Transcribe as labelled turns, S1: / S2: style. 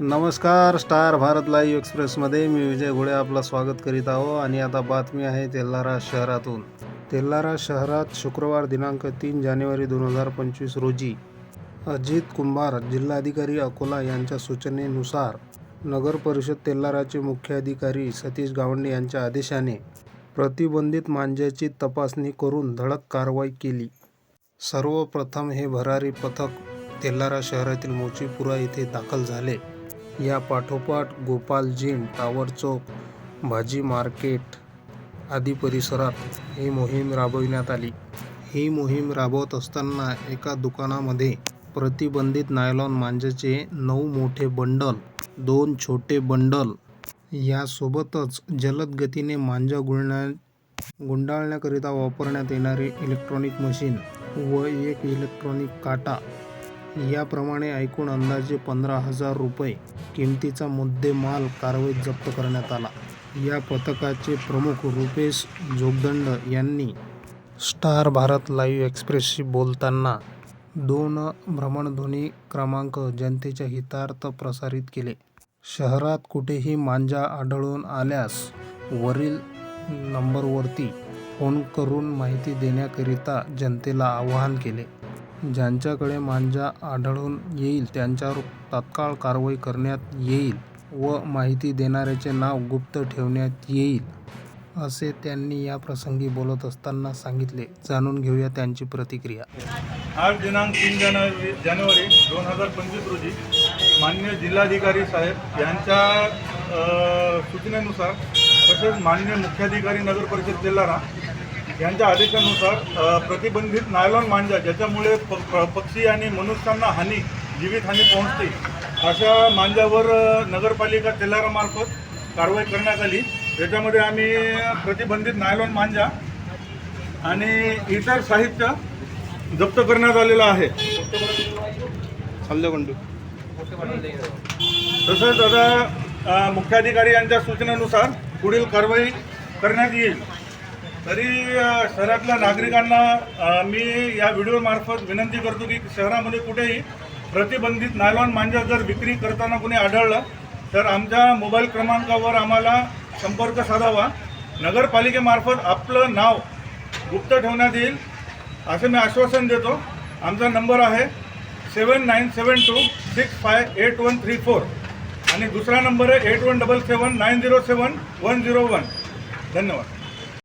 S1: नमस्कार Star Bharat live एक्सप्रेसमध्ये मी विजय घोडे आपलं स्वागत करीत आहो आणि आता बातमी आहे तेल्लारा शहरातून. तेल्लारा शहरात शुक्रवार दिनांक तीन जानेवारी दोन हजार पंचवीस रोजी अजित कुंभार जिल्हाधिकारी अकोला यांच्या सूचनेनुसार नगर परिषद तेल्लाराचे मुख्याधिकारी सतीश गावंडे यांच्या आदेशाने प्रतिबंधित मांज्याची तपासणी करून धडक कारवाई केली. सर्वप्रथम हे भरारी पथक तेल्लारा शहरातील मोचीपुरा येथे दाखल झाले. या पाठोपाठ गोपाल जिम टावर चौक भाजी मार्केट आदी परिसरात ही मोहीम राबविण्यात आली. ही मोहीम राबवत असताना एका दुकानामध्ये प्रतिबंधित नायलॉन मांजाचे नऊ मोठे बंडल दोन छोटे बंडल यासोबतच जलद गतीने मांजा गुळण्या गुंडाळण्याकरिता वापरण्यात येणारे इलेक्ट्रॉनिक मशीन व एक इलेक्ट्रॉनिक काटा याप्रमाणे ऐकून अंदाजे पंधरा हजार रुपये किमतीचा मुद्देमाल कारवाईत जप्त करण्यात आला. या पथकाचे प्रमुख रुपेश जोगदंड यांनी स्टार भारत लाईव्ह एक्सप्रेसशी बोलताना दोन भ्रमणध्वनी क्रमांक जनतेच्या हितार्थ प्रसारित केले. शहरात कुठेही मांजा आढळून आल्यास वरील नंबरवरती फोन करून माहिती देण्याकरिता जनतेला आवाहन केले. ज्यांच्याकडे मांजा आढळून येईल त्यांच्यावर तात्काळ कारवाई करण्यात येईल व माहिती देणाऱ्याचे नाव गुप्त ठेवण्यात येईल असे त्यांनी या प्रसंगी बोलत असताना सांगितले. जाणून घेऊया त्यांची प्रतिक्रिया.
S2: आज दिनांक तीन जानेवारी जानेवारी दोन हजार पंचवीस रोजी मान्य जिल्हाधिकारी साहेब यांच्या सूचनेनुसार तसेच मान्य मुख्याधिकारी नगर परिषद तेलारा यांच्या आदेशानुसार प्रतिबंधित नायलॉन मांजा ज्याच्यामुळे प पक्षी आणि मनुष्यांना हानी जीवितहानी पोहोचते अशा मांजावर नगरपालिका तेलारामार्फत कारवाई करण्यात आली. त्याच्यामध्ये आम्ही प्रतिबंधित नायलॉन मांजा आणि इतर साहित्य जप्त करण्यात आलेलं आहे. तसंच आता मुख्याधिकारी यांच्या सूचनेनुसार पुढील कारवाई करण्यात येईल. तरी शहरातल्या नागरिकांना मी या व्हिडिओमार्फत विनंती करतो की शहरामध्ये कुठेही प्रतिबंधित नायलॉन मांजा जर विक्री करताना कुणी आढळलं तर आमच्या मोबाईल क्रमांकावर आम्हाला संपर्क साधावा. नगरपालिकेमार्फत आपलं नाव गुप्त ठेवण्यात येईल असं मी आश्वासन देतो. आमचा नंबर आहे seven nine seven two six five eight one three four आणि दुसरा नंबर आहे eight one double seven nine zero seven one zero one. धन्यवाद.